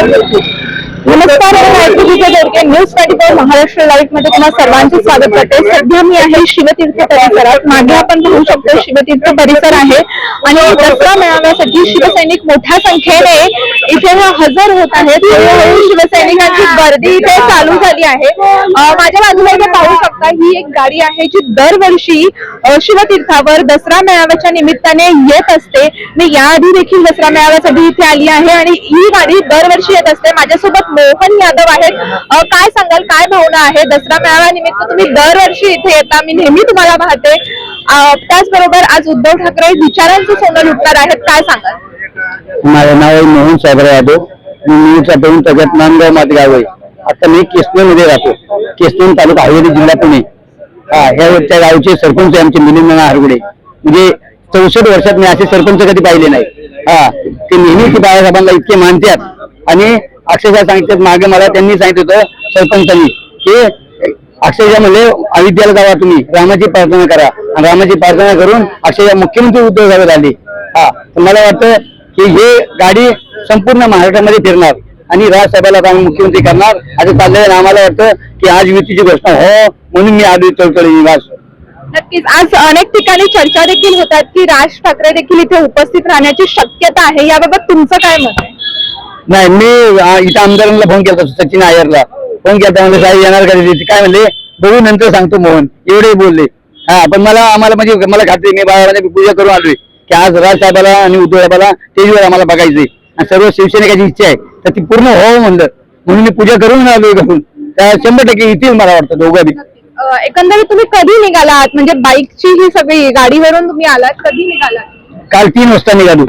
नमस्कार news twenty four Maharashtra लाईव्हमध्ये तुम्हाला सर्वांचे स्वागत करते. सध्या मी आहे शिवतीर्थ परिसरात. मागे आपण पाहू शकतो शिवतीर्थ परिसर आहे. आणि दसरा मेळाव्यासाठी शिवसैनिक मोठ्या संख्येने इथे हजर होत आहेत. शिवसैनिक शिवसैनिकांची गर्दी इथे चालू झाली आहे. अं, माझ्या बाजूला इथे पाहू शकता ही एक गाडी आहे जी दरवर्षी शिवतीर्थावर दसरा मेळाव्याच्या निमित्ताने येत असते. मी याआधी देखील दसरा मेळाव्यासाठी इथे आली आहे आणि ही गाडी दरवर्षी येत असते. माझ्यासोबत मोहन यादव आहेत. काय सांगाल काय भावना आहे? दसरा मेळाव्यानिमित्त तुम्ही दरवर्षी इथे येता मी नेहमी तुम्हाला पाहते. त्याचबरोबर आज उद्धव ठाकरे विचारांचं सोनं लुटणार आहेत. काय सांगाल? माझं नाव आहे मोहन सागर यादव. मी न्यूजचा पेरून सगळ्यात नांदगाव गाव आहे. आता मी केसनमध्ये राहतो. केसनन तालुका हवेली जिल्हा पुणे. हा ह्या त्या गावचे सरपंच आमचे मिलिंद हरगुडे. म्हणजे चौसष्ट वर्षात मी असे सरपंच कधी पाहिले नाही. हा ते नेहमी ते बाळासाहेबांना इतके मानतात. आणि अक्षरशः सांगितलं मागे मला त्यांनी सांगितलं होतं सरपंचांनी की अक्षरशः म्हणजे अयोध्याला जावा तुम्ही रामाची प्रार्थना करा. आणि रामाची प्रार्थना करून अक्षरशः मुख्यमंत्री उद्धव झाले. हा तर मला वाटतं की हे गाडी संपूर्ण महाराष्ट्रामध्ये फिरणार आणि राजसाहेबाला आम्ही मुख्यमंत्री करणार. असं चाललंय आणि आम्हाला वाटतं की आज युतीची घोषणा हो म्हणून मी आलो तळतळी निवास नक्कीच. आज अनेक ठिकाणी चर्चा देखील होतात की राज ठाकरे देखील इथे उपस्थित राहण्याची शक्यता आहे. याबाबत तुमचं काय मत आहे? नाही मी इथं आमदारांना फोन केला सचिन आयरला. फोन केला म्हणजे साहेब येणार का काय म्हणले? बघू नंतर सांगतो मोहन. एवढे बोलले. हा पण मला आम्हाला म्हणजे मला खात्री मी बाळाने पूजा करून आलोय. की आज राजसाहेबाला आणि उद्धव साहेबाला स्टेजवर आम्हाला बघायचंय. आणि सर्व शिवसैनिकाची इच्छा आहे. तर ती पूर्ण हो म्हणलं. म्हणून मी पूजा करून आलोय घरून. त्या शंभर टक्के येतील मला वाटतं दोघं बी. एकंदरीत तुम्ही कधी निघालात? म्हणजे बाईकची ही सगळी गाडीवरून तुम्ही आलात कधी निघालात? काल तीन वाजता निघालो.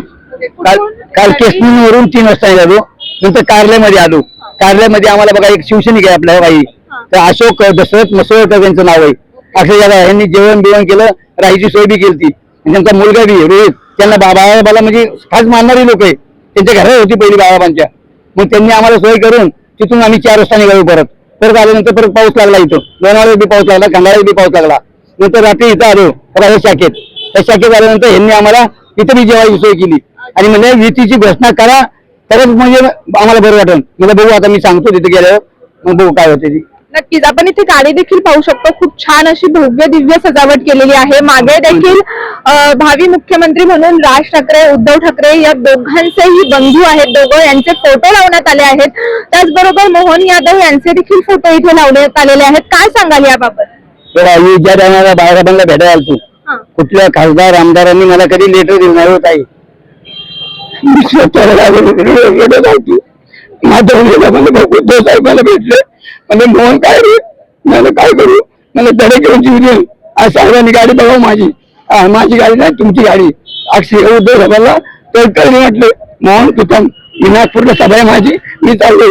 काल काल केसनीवरून तीन वाजता निघालो. नंतर कार्यालयामध्ये आलो. कार्यालयामध्ये आम्हाला बघा एक शिवसैनिक आहे आपल्या बाई. तर अशोक दशरथ मसोळकर त्यांचं नाव आहे. अक्षय यांनी जेवण बिवण केलं. राहायची सोय बी केली त्यांचा मुलगा बी रोहित. त्यांना बाबाबाला म्हणजे खास मानणारी लोक आहे. त्यांच्या घरात होती पहिली बाबाबांच्या मग त्यांनी आम्हाला सोय करून तिथून आम्ही चार वाजता निघालो परत. परत आल्यानंतर परत पाऊस लागला इथं लोणावळ्यात बी पाऊस लागला खंडाळ्यात बी पाऊस लागला. नंतर रात्री इथं आलो राजा शाखेत. त्या शाखेत आल्यानंतर ह्यांनी आम्हाला इथं बी जेवायची सोय केली. आणि म्हणजे युतीची घोषणा करा तरच म्हणजे आम्हाला बरं वाटेल. मला बघू आता मी सांगतो तिथे गेल्यावर. मग बघू काय होते ती. नक्कीच. आपण इथे गाडी देखील पाहू शकतो. खूप छान अशी भव्य दिव्य सजावट केलेली आहे. मागे देखील भावी मुख्यमंत्री म्हणून राज ठाकरे उद्धव ठाकरे या दोघांचेही बंधू आहेत. दोघं यांचे फोटो लावण्यात आले आहेत. त्याचबरोबर मोहन यादव यांचे देखील फोटो इथे लावण्यात आलेले आहेत. काय सांगाल याबाबत? ज्या टायमाला बाळासाहेबांना भेटायला आलतो हा. कुठल्या खासदार आमदारांनी मला कधी लेटर नाही होत आहे. माझ्या साहेबाला भेटले. म्हणजे मोहन काय रे? मला काय करू? मला धडे घेऊन जीव देईल. आज साहेबांनी गाडी बघा माझी. हा, माझी गाडी नाही तुमची गाडी. अक्षय उद्धव साहेबाला तर कळले म्हटलं मोहन तू मी नागपूरला सभा आहे माझी. मी चालले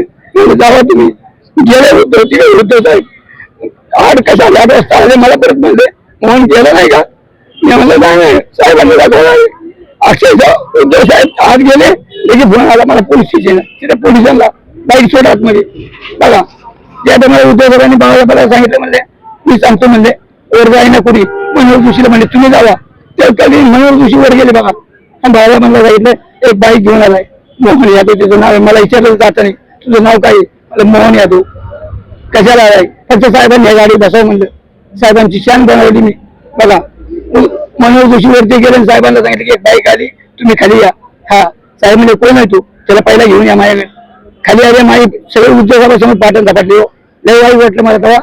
जावा तुम्ही. गेले उद्धव तिकडे उद्धव साहेब. आठ कशा आठ वाजता आले मला परत म्हणले मोहन गेला नाही का? मी म्हणलं नाही नाही. साहेबांनी दाखवणार अक्षरशः उद्धव साहेब आत गेले. लगेच फोन आला मला पोलीस स्टेशन तिथे पोलिसांना बाईक सोडा आतमध्ये. बघा. त्या टायमाला उद्धव साहेबांनी बाळाला सांगितलं म्हणले मी सांगतो म्हणले वर जाई ना कोणी? मनोहर जोशीला म्हणले तुम्ही जावा. ते कधी मनोहर जोशी वर गेले बघा. आणि बाळाला म्हणलं सांगितलं एक बाईक घेऊन आलाय. मोहन यादव त्याचं नाव आहे. मला विचारलं जात नाही. तुझं नाव काय आहे? मोहन यादव. कशाला आलाय फक्त साहेबांनी गाडी बसव म्हणलं. साहेबांची शान बनवली मी. बघा. मनोहर जोशी वरती गेले साहेबांना सांगितलं की एक बाईक आली तुम्ही खाली या. हा. साहेब म्हणजे कोण आहे तू? त्याला पहिला घेऊन या माझ्याकडे. खाली आले माझी सगळे उद्योगापासून पाठण झपाटली हो. लय वाईट वाटलं मला तेव्हा.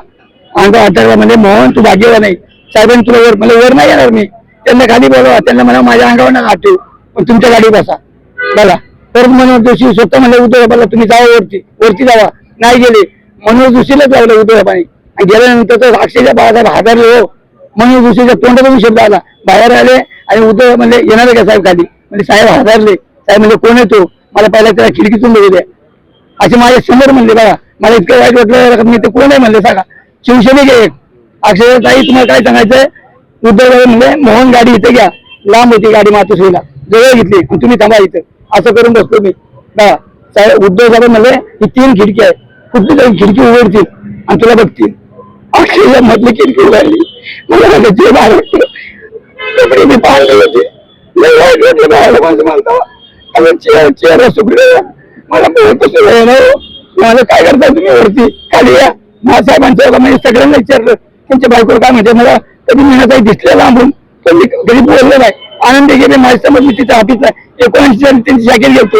आमचा वाटायला म्हणजे मोहन तू भाग्यवा नाही साहेबांनी तुला वर मला वर नाही येणार मी. त्यांना खाली बोलवा त्यांना म्हणा माझ्या अंगावर ना आठवू पण तुमच्या गाडी बसा. बघा तर मनोज जोशी स्वतः म्हणले उद्योगाला तुम्ही जावा वरती. वरती जावा. नाही गेले. मनोज जोशीलाच लावलं उद्योगाने आणि गेल्यानंतर तर अक्षयच्या बाळासाहेब हजारले हो. मनोज जोशीच्या तोंडातून शब्द आला. बाहेर आले आणि उद्योग म्हणजे येणार आहे का साहेब खाली? म्हणजे साहेब हातारले साहेब म्हणजे कोण येतो मला पहिला त्याला खिडकीतून बघू द्या. असे माझे समोर म्हणले बघा मला इतकं वाईट वाटलं मी ते कोण आहे म्हणले सांगा. शिवसेनेचे एक. अक्षय ताई तुम्हाला काय सांगायचंय? उद्धव म्हणजे म्हणले मोहन गाडी इथे घ्या. लांब होती गाडी मातोश्रीला. जवळ घेतली. तुम्ही थांबा इथे. असं करून बसतो मी. बघा साहेब उद्धव साहेब म्हणले ही तीन खिडकी आहे कुठली तरी खिडकी उघडतील आणि तुला बघतील. अक्षय मधली खिडकी उघडली. मला म्हणलं जे बाहेर वाटलं मी पाहिले होते. लय वाईट वाटलं बाहेर. माझं म्हणता आणि चेअर चेहरा सुकले मला कसं वेळ नाही हो. मला काय करताय तुम्ही वरती? खाली या. महासाहेबांच्या लोकांनी म्हणजे सगळ्यांना विचारलं. त्यांच्या बायकोला काय म्हणजे मला कधी मी काही दिसलं लांबून. तर मी कधी बोललो नाही. आनंद गेले माझ्यासमोर मी तिच्या ऑफिसला एकोणऐंशी साली त्यांची शाखेत गेलतो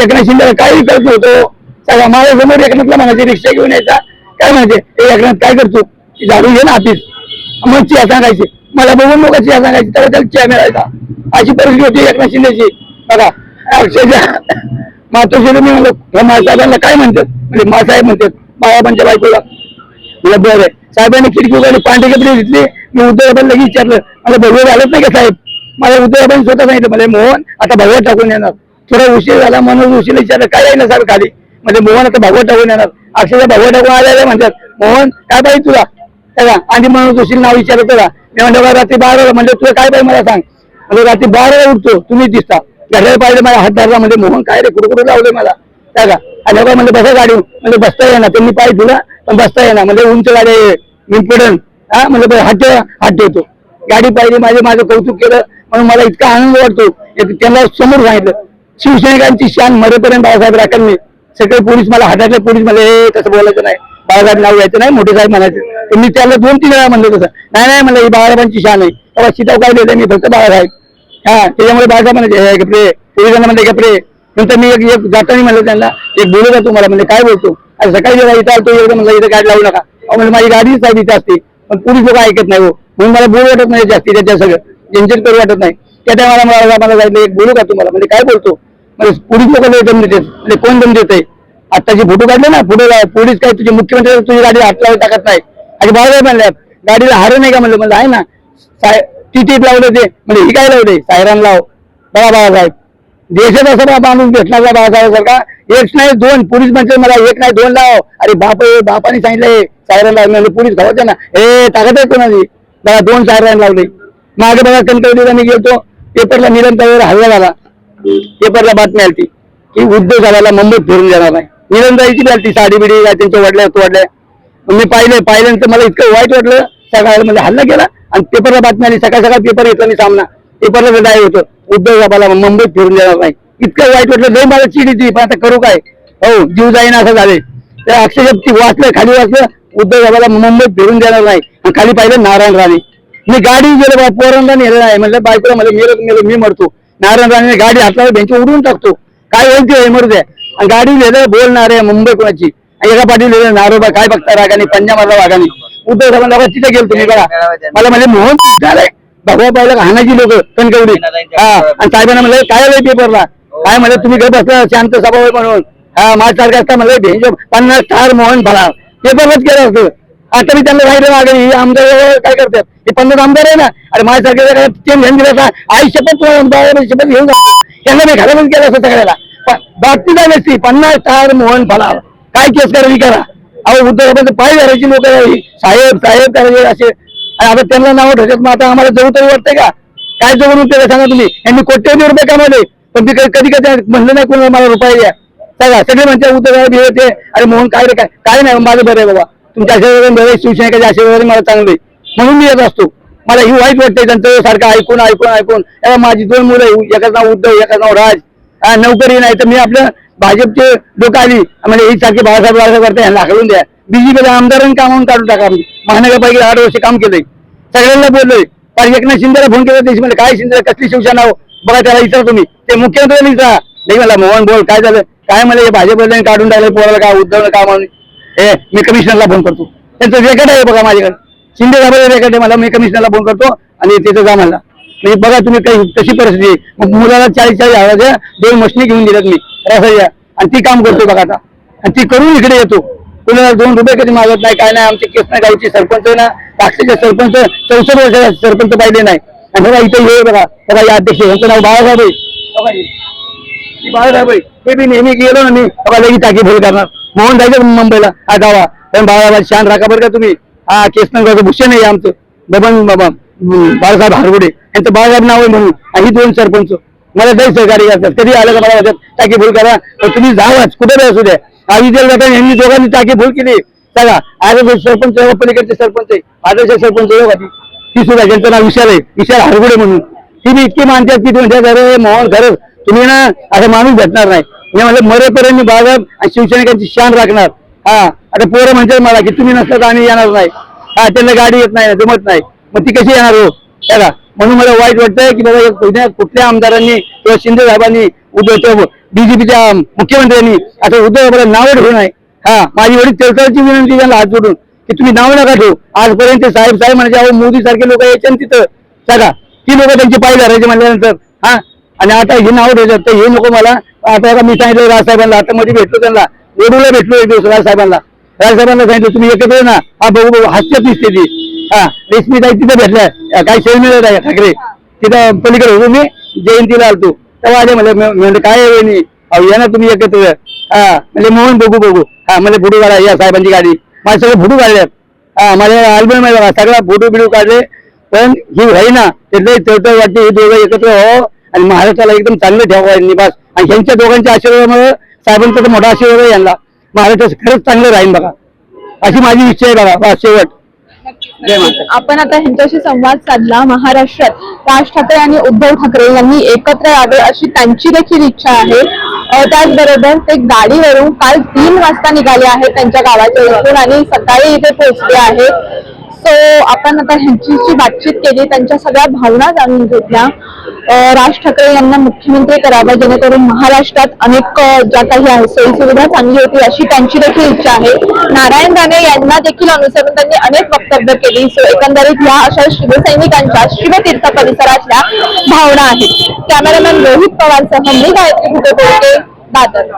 एकनाथ शिंदेला काही करत नव्हतो. सगळा माझ्यासमोर एकनाथला म्हणायचे रिक्षा घेऊन यायचा. काय म्हणायचे? ए एकनाथ काय करतो? झाडून घे ना ऑफिस मग चिया सांगायची. मला बघून लोक चिया सांगायची. त्याला त्याला चिया मिळायचा. अशी परिस्थिती होती एकनाथ शिंदेची. बघा अक्षरशः मातोश्री मी म्हणलो ह्या मासाहेबांना काय म्हणतात? म्हणजे मासाहेब म्हणतात बाळाबांच्या म्हणजे बायकोला. मला बरं आहे. साहेबांनी खिडकी उघडली पांढरी कपडे घेतली. मी उद्धवबाबांना लगेच विचारलं मला भगवत आलंच नाही का साहेब? मला उद्धवबाबांनी स्वतः सांगितलं मला मोहन आता भगवत टाकून येणार थोडा उशीर झाला म्हणून उशीर विचारलं. काय आहे ना साहेब खाली? म्हणजे मोहन आता भगवत टाकून येणार अक्षरशः भगवत टाकून आलेले म्हणतात मोहन काय पाहिजे तुला? त्याला आणि म्हणून उशीर नाव विचारत होता मी म्हणलं बा रात्री बाराला म्हणजे तुला काय पाहिजे मला सांग. म्हणजे रात्री बाराला उठतो तुम्ही दिसता. घड्याळ पाहिजे मला हात धरला म्हणजे मोहन काय रे कुठं कुठं लावले मला? काय का? आणि लोक म्हणजे बसा गाडी म्हणजे बसता येणार त्यांनी पाय दिला पण बसता येणार म्हणजे उंच गाडी इम्पॉर्टंट हा? म्हणजे हात हात ठेवतो. गाडी पाहिजे माझे माझं कौतुक केलं. म्हणून मला इतका आनंद वाटतो. त्यांना समोर सांगितलं शिवसैनिकांची शान मरेपर्यंत बाळासाहेब राखांनी सगळे पोलीस मला हातातले पोलीस मला हे तसं बोलायचं नाही. बाळासाहेब नाव घ्यायचं नाही मोठे साहेब म्हणायचे. तर मी त्याला दोन तीन वेळा म्हणलं तसं. नाही नाही मला ही बाळासाहेबांची शान आहे. तेव्हा सीताव काय लिहिलं मी फक्त बाळासाहेब. हा त्याच्यामुळे बायका म्हणायचे कपडे पोलिसांना म्हणले कपडे नंतर मी एक एक जाताना म्हणलं त्यांना एक बोलू का तुम्हाला? म्हणजे काय बोलतो? आणि सकाळी जेव्हा इथं आलतो एवढं म्हणलं इथं गाडी लावू नका. अहो म्हणजे माझी गाडी साहेब इथे असते पण पोलीस लोक ऐकत नाही हो. म्हणून मला बोलू वाटत नाही जास्ती त्याच्या सगळं टेन्शन करू वाटत नाही. त्या टायमाला मला मला जायचं एक बोलू का तुम्हाला? म्हणजे काय बोलतो? म्हणजे पोलीस लोक दम म्हणजे कोण दम देत आत्ताचे फोटो काढले ना फोटो पोलीस काय तुझे मुख्यमंत्री तुझी गाडी हात लावून टाकत नाही. आणि बाळा म्हणल्या गाडीला हार नाही का? म्हणलं म्हणलं आहे ना. साहेब ती टीप लावले ते. म्हणजे ही काय लावते सायरन लाव. बघा बाळासाहेब देशात असं माणूस भेटणार बाळासाहेब सारखा एक नाही दोन. पोलीस म्हणते मला एक नाही दोन लाव. अरे बाप बापाने सांगितलंय सायरन लाव म्हणजे पोलीस खावायचे ना. ए ताकद आहे कोणाची? बघा दोन सायरन लावले. मागे बघा कणकवलीला मी गेलतो. पेपरला निरंतर हल्ला झाला. पेपरला बातमी आली ती की उद्धव झाला मुंबईत फिरून जाणार नाही. निरंतरची बी आली साडी बिडी काय त्यांच्या वडल्या तोडल्या मग मी पाहिलं पाहिल्यानंतर मला इतकं वाईट वाटलं. सगळ्या म्हणजे हल्ला केला. आणि पेपरला बातमी आली सकाळ सकाळ पेपर येतो मी सामना. पेपरला डाय होतं. उद्धव बाबाला मुंबईत फिरून देणार नाही. इतकं वाईट वाटलं लय मला चिड येते पण आता करू काय? हो जीव जाईन असं झाले. त्या अक्षरशः ती वाचलं खाली वाचलं उद्धव बाबाला मुंबईत फिरून देणार नाही. आणि खाली पाहिलं नारायण राणे. मी गाडी गेलो बा पोरांना नेलं नाही. म्हणलं बायकोला मला मेलं मेलो मी मरतो. नारायण राणे गाडी हातला बेंच उडवून टाकतो. काय होईल ते मरू द्या. आणि गाडी लिहिलं बोलणार आहे मुंबई कोणाची? एका पाठी लिहिलं नारोबा काय बघता रागाने पंजाबला वागाने उद्धव साहेबांना तिथे गेलो तुम्ही बघा. मला म्हणजे मोहन झालंय. भगवा पाहिलं हाणाची लोक कणकवडी हा आणि साहेबांना म्हणलं काय आलंय पेपरला? काय म्हणलं तुम्ही घर बसला शांत सभा म्हणून. हा माझ्यासारखं असता म्हणलं भेंज पन्नास चार मोहन फळा पेपरलाच केलं असतं. आता मी त्यांना सांगितलं मागे हे आमदार काय करतात? हे पन्नास आमदार आहे ना. अरे माझ्यासारखे ते घेऊन दिलं असं आई शपथ शपथ घेऊन जातो. त्यांना मी घरातच केलं असं सगळ्याला. बातमी झाली असती पन्नास चार मोहन फळा काय केस करायची करा. अहो उद्धव पाय धरायची लोक साहेब साहेब करायचे असे. आणि आता त्यांना नाव ठेवतात. मग आता आम्हाला जवळ तरी वाटतंय का? काय जवळ उपयोग सांगा तुम्ही? यांनी कोट्यवधी रुपये कमावले. पण ते कधी कधी म्हणलं नाही कोणाला मला रुपये द्या. सगळा सगळे म्हणते उद्धव साहेब हे ते अरे मोहन काय रे काय? काय नाही माझं बरं आहे बाबा. तुमच्या आशीर्वाद बरं आहे, शिवसेनेच्या आशीर्वाद मला चांगले आहे. म्हणून मी येत असतो. मला ही वाईट वाटते त्यांचं सारखं ऐकून ऐकून ऐकून. माझी दोन मुलं एकाच नाव उद्धव एकाच नाव राज. नोकरी नाही तर मी आपलं भाजपचे लोक आली म्हणजे ही सारखे बाळासाहेब बाळासाहेब करता यांना हाकडून द्या. बीजेपीच्या आमदारांनी कामावून काढून टाका. आम्ही आठ वर्ष काम केलंय. सगळ्यांना बोललोय. पण एकनाथ शिंदेला फोन केला त्याची म्हणजे काय शिंदे कसली शिवसेना हो? बघा त्याला विचारा तुम्ही. ते मुख्यमंत्र्यांनी विचारा. नाही मला मोहन बोल काय झालं? काय मला हे भाजपवाल्यांनी काढून टाकलं पोराला काय उद्धवलं काय म्हणून? हे मी कमिशनरला फोन करतो. त्यांचं रेकॉर्ड आहे बघा माझ्याकडे. शिंदे साहेब रेकॉर्ड आहे मला मी कमिशनरला फोन करतो आणि तिथं जा म्हणला. म्हणजे बघा तुम्ही काही कशी परिस्थिती आहे. मग मुलाला चाळीस चाळीस हजाराच्या दोन मशिनी घेऊन दिल्यात मी रसाच्या आणि ती काम करतो बघा आता. आणि ती करून इकडे येतो. कुणाला दोन रुपये कधी मागत नाही काय नाही आमचे केस गावचे सरपंच आहे ना नागपूरचे सरपंच चौसष्ट वर्षाचे सरपंच पाहिले नाही. आणि बघा इथे हे बघा बघा या अध्यक्ष यांचं नाव बाळासाहेब आहे. बाळासाहेब आहे. हे नेहमी गेलो ना मी बघा लगेच टाकी फुल करणार. मोहन जायचं मुंबईला हा गावा पण बाळासाहेब शान राखा बरं का तुम्ही. हा केस नाही भूषण आहे आमचं. बबन बाबा. बाळासाहेब हारगुडे. यांचं बाळासाहेब नाव आहे म्हणून. आणि दोन सरपंच. मला जाई सहकार्य करतात. कधी आलं का मला वाटत टाकी भूल करा. तर तुम्ही जावाच. कुठे बी असू द्या. आधी जर यांनी दोघांनी टाकी भूल केली बघा आज सरपंच पलीकडचे सरपंच आहे. आदर्श सरपंच आहे हो ती? सुद्धा ज्यांचं नाव विशाल आहे. विशाल हारगुडे म्हणून. ती मी इतकी मानतात की तुम्ही अरे मोहन खरंच तुम्ही ना असा माणूस भेटणार नाही. मी म्हणजे मरेपर्यंत मी बाळासाहेब आणि शिवसैनिकांची शान राखणार. हा. आता पोरं म्हणतात मला की तुम्ही नसतात आम्ही येणार नाही. हा त्यांना गाडी येत नाही जमत नाही. मग ती कशी येणार हो? त्याला म्हणून मला वाईट वाटतंय की बाबा कुठल्या आमदारांनी किंवा शिंदे साहेबांनी उद्धव बीजेपीच्या मुख्यमंत्र्यांनी आता उद्धव साहेबांना नावं ठेवू नये हा माझी एवढी तेलतळची विनंती त्यांना हात जोडून की तुम्ही नाव नका ठेवू. आजपर्यंत ते साहेब साहेब म्हणजे अहो मोदी सारखे लोक यायचे ना तिथं. सांगा ती लोक त्यांची पाय धरायची म्हणल्यानंतर हा? आणि आता हे नाव ठेवतात. तर हे नको मला आता मी सांगितलं राजसाहेबांना आता मध्ये भेटलो त्यांना. वेरूला भेटलो एक दिवस राजसाहेबांना. राजसाहेबांना सांगितलं तुम्ही एकत्र ना हा बघू बघू हास्य दिसते ती. हा रेशमी ताई तिथं भेटल्या. काय शेव मिळत आहे ठाकरे? तिथं पलीकडे होतो मी जयंतीला आलतो. तेव्हा आले म्हणजे म्हणजे काय आहे वहिनी? अहो या ना तुम्ही एकत्र. हा म्हणजे मोहन बघू बघू. हा म्हणजे फोटो काढा या साहेबांची गाडी. माझे सगळे फोटो काढल्यात हा माझ्या अल्बम आहे सगळा फोटो बिडो काढले. पण ही व्हाई ना त्यातलं चौथं वाटते हे दोघं एकत्र हो. आणि महाराष्ट्राला एकदम चांगलं ठेवा निवास आणि ह्यांच्या दोघांच्या आशीर्वादामुळे साहेबांचा तर मोठा आशीर्वाद आहे यांना. महाराष्ट्र खरंच चांगलं राहील बघा. अशी माझी इच्छा आहे बघा शेवट. आपण आता ह्यांच्याशी संवाद साधला महाराष्ट्रात. राज ठाकरे आणि उद्धव ठाकरे यांनी एकत्र यावे अशी त्यांची देखील इच्छा आहे. त्याचबरोबर ते गाडीवरून काल तीन वाजता निघाले आहेत त्यांच्या गावाच्या इथून आणि सकाळी इथे पोहोचले आहेत. सो आपण आता ह्यांची बातचीत केली त्यांच्या सगळ्या भावना जाणून घेतल्या. राज ठाकरे यांना मुख्यमंत्री करावं जेणेकरून महाराष्ट्रात अनेक ज्या काही आहे सोयीसुविधा चांगली होती अशी त्यांची देखील इच्छा आहे. नारायण राणे यांना देखील अनुसरून त्यांनी अनेक वक्तव्य केली. सो एकंदरीत या अशा शिवसैनिकांच्या शिवतीर्थ परिसरातल्या भावना आहेत. कॅमेरामॅन रोहित पवारसह मी गायत्री कुठे दादर.